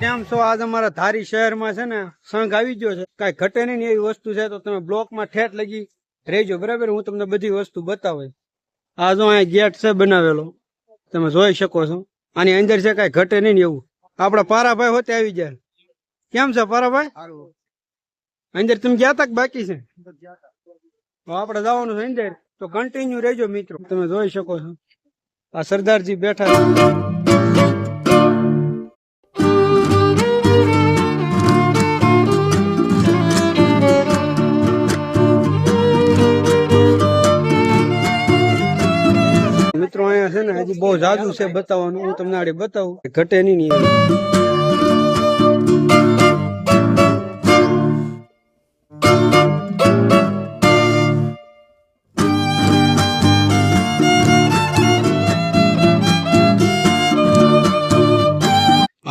કેમ છો? આજ અમારા ધારી શહેરમાં છે ને, સંઘ આવી ગયો છે. કઈ ઘટે નહીં એવી વસ્તુ છે તો તમે બ્લોકમાં ઠેઠ લગી રહેજો, બરાબર? હું તમને બધી વસ્તુ બતાવું આ અહીંયા ગેટ છે બનાવેલો. તમે જોઈ શકો છો. આની અંદર છે કઈ ઘટે નહીં એવું. આપડા પારાભાઈ હોતે આવી જાય કેમ છે પારાભાઈ? અંદર તમે ગયા તા બાકી છે? તો આપણે જવાનું છે અંદર. તો કન્ટિન્યુ રહેજો મિત્રો. તમે જોઈ શકો છો. આ સરદારજી બેઠા મિત્રો અહીંયા છે ને હજી બહુ જાદુ છે બતાવવાનું, હું તમને આડે બતાવું. ઘટે નહીં ને એવું.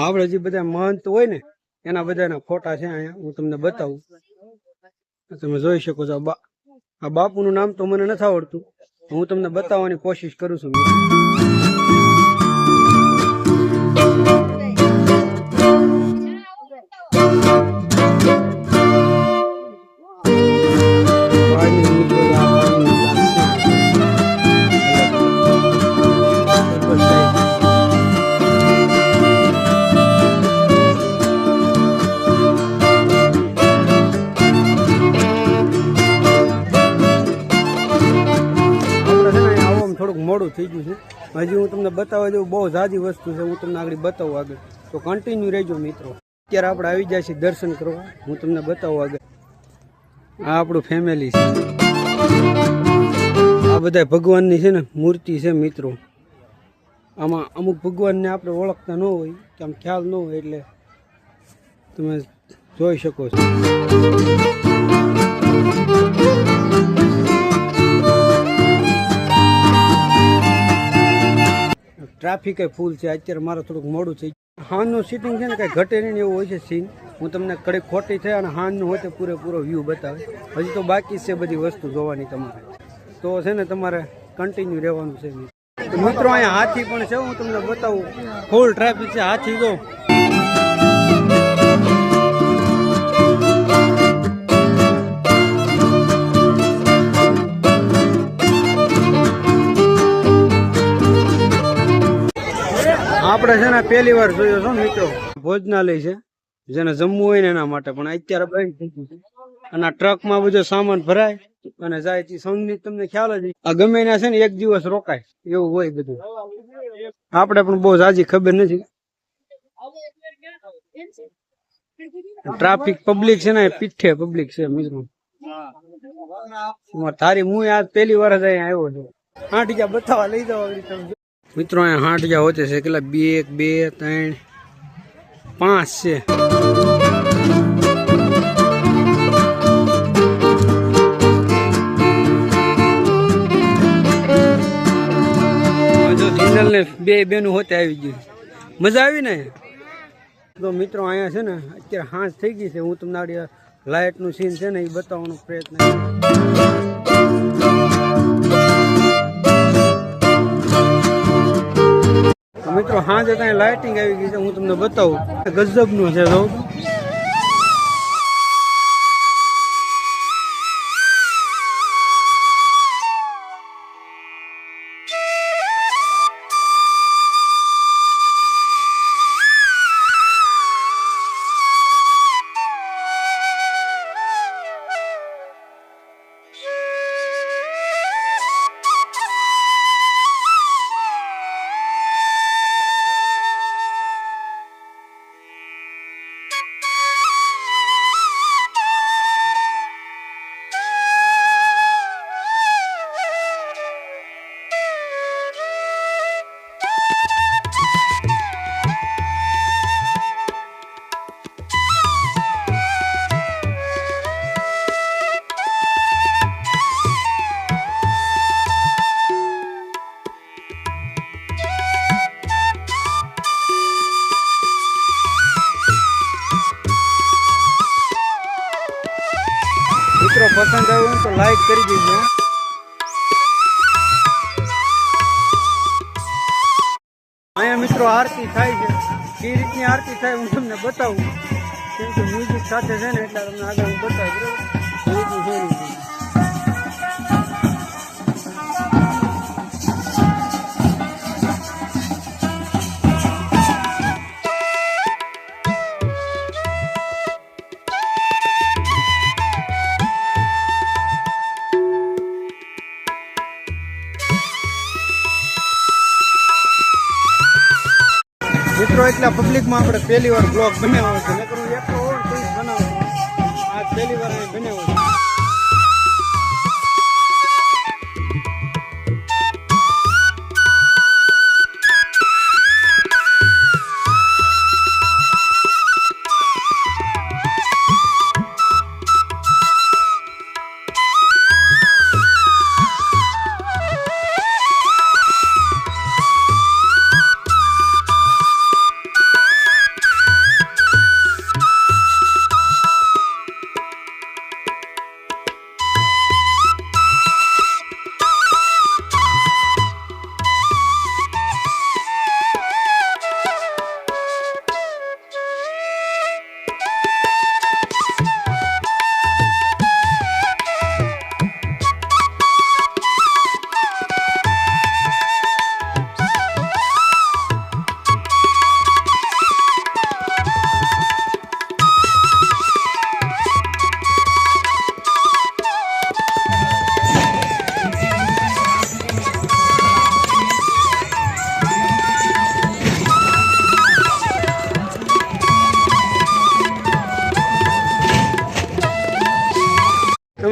આપણે જે બધા મહંત હોય ને, એના બધાના ફોટા છે અહીંયા, હું તમને બતાવું. તમે જોઈ શકો છો, આ બા આ બાપુનું નામ તો મને નથી આવડતું. હું તમને બતાવવાની કોશિશ કરું છું થોડુંક મોડું થઈ ગયું છે. હજી હું તમને બતાવવા જેવું બહુ ઝાજી વસ્તુ છે, હું તમને આગળ બતાવું આગળ. તો કન્ટિન્યુ રહેજો મિત્રો. અત્યારે આપણે આવી જાય છે દર્શન કરવા. હું તમને બતાવું આગળ. આ આપણું ફેમિલી છે. આ બધા ભગવાનની છે ને મૂર્તિ છે મિત્રો. આમાં અમુક ભગવાનને આપણે ઓળખતા ન હોય કે આમ ખ્યાલ ન હોય એટલે તમે જોઈ શકો છો. ટ્રાફિક ફૂલ છે. અત્યારે મારે થોડુંક મોડું થઈ હાનનું સીટિંગ છે ને કઈ ઘટે નહીં એવું હોય છે સીન હું તમને કડીક ખોટી થાય અને હાનનું હોય તો પૂરેપૂરો વ્યૂ બતાવે હજી તો બાકી છે બધી વસ્તુ જોવાની તમારે. તો છે ને તમારે કન્ટિન્યુ રહેવાનું છે. મિત્રો, અહીંયા હાથી પણ છે. હું તમને બતાવું. ફૂલ ટ્રાફિક છે. હાથી જો. આપણે છે ને પહેલી વાર જોયો છો મિત્રો. ભોજનાલય છે જેને જમવું હોય ને એના માટે. પણ અત્યારે બંધ થઈ ગયું છે. અને આ ટ્રકમાં બધો સામાન ભરાય અને જાય તે સંઘની તમને ખ્યાલ જ આ ગમે એના છે ને એક દિવસ રોકાય. એવું હોય બધું. આપણે પણ બહુ જાજી ખબર નથી. ટ્રાફિક પબ્લિક છે ને પીઠે પબ્લિક છે મિત્રો. તારી હું આજ પહેલી વાર જ અહીંયા આવ્યો છું. હાંટિયા બતાવવા લઈ જાવ. મિત્રો, અહીંયા હાંટિયા હોતે છે. કેટલા? બે, એક, બે, ત્રણ, પાંચ છે. ને બે બેનું હોતે આવી ગયું. મજા આવી ને? તો મિત્રો, અહીંયા છે ને, અત્યારે હાંસ થઈ ગઈ છે. હું તમને આ લાઇટનું સીન છે ને એ બતાવવાનો પ્રયત્ન હાંજે લાઇટિંગ આવી ગઈ છે હું તમને બતાવું. ગજબનું છે જો. પસંદ આવ્યું તો લાઈક કરી દેજો. અહીંયા મિત્રો આરતી થાય છે. એ રીતની આરતી થાય હું તમને બતાવું. કેમ કે મ્યુઝિક સાથે છે ને એટલે તમને આગળ હું બતાવું બરોબર? મિત્રો, એટલા પબ્લિકમાં આપણે પહેલી વાર બ્લોગ બનાવ્યો છે. નકર હું એકલો તો જ આ પહેલી વાર અહીં બનાવ્યો છે.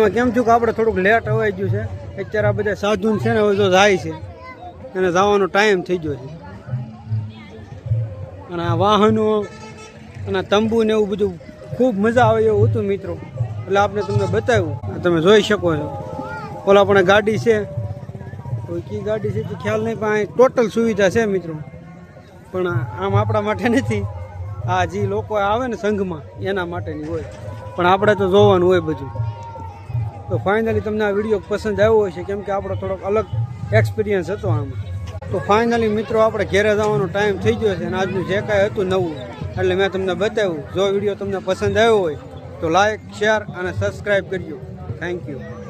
એમાં કેમ છું કે આપણે થોડુંક લેટ અવાઈ ગયું છે? અત્યારે આ બધા સાધુન છે ને હવે જો જાય છે. અને જવાનો ટાઈમ થઈ ગયો છે. અને આ વાહનો અને તંબુ ને એવું બધું ખૂબ મજા આવે એવું હતું મિત્રો. એટલે આપણે તમને બતાવ્યું. તમે જોઈ શકો છો. ઓલા પણ ગાડી છે. કોઈ કી ગાડી છે તે ખ્યાલ નહીં, પણ ટોટલ સુવિધા છે મિત્રો. પણ આમ આપણા માટે નથી. આ જે લોકો આવે ને સંઘમાં, એના માટેની હોય. પણ આપણે તો જોવાનું હોય બધું. તો ફાઇનલી તમને આ વીડિયો પસંદ આવ્યો હશે કેમ કે આપણો થોડોક અલગ એક્સપિરિયન્સ હતો આમાં. તો ફાઇનલી મિત્રો, આપણે ઘેરે જવાનો ટાઈમ થઈ ગયો છે અને આજનું જે કાંઈ હતું નવું, એટલે મેં તમને બતાવ્યું, જો વીડિયો તમને પસંદ આવ્યો હોય, તો લાઇક શેર અને સબસ્ક્રાઈબ કરજો. Thank you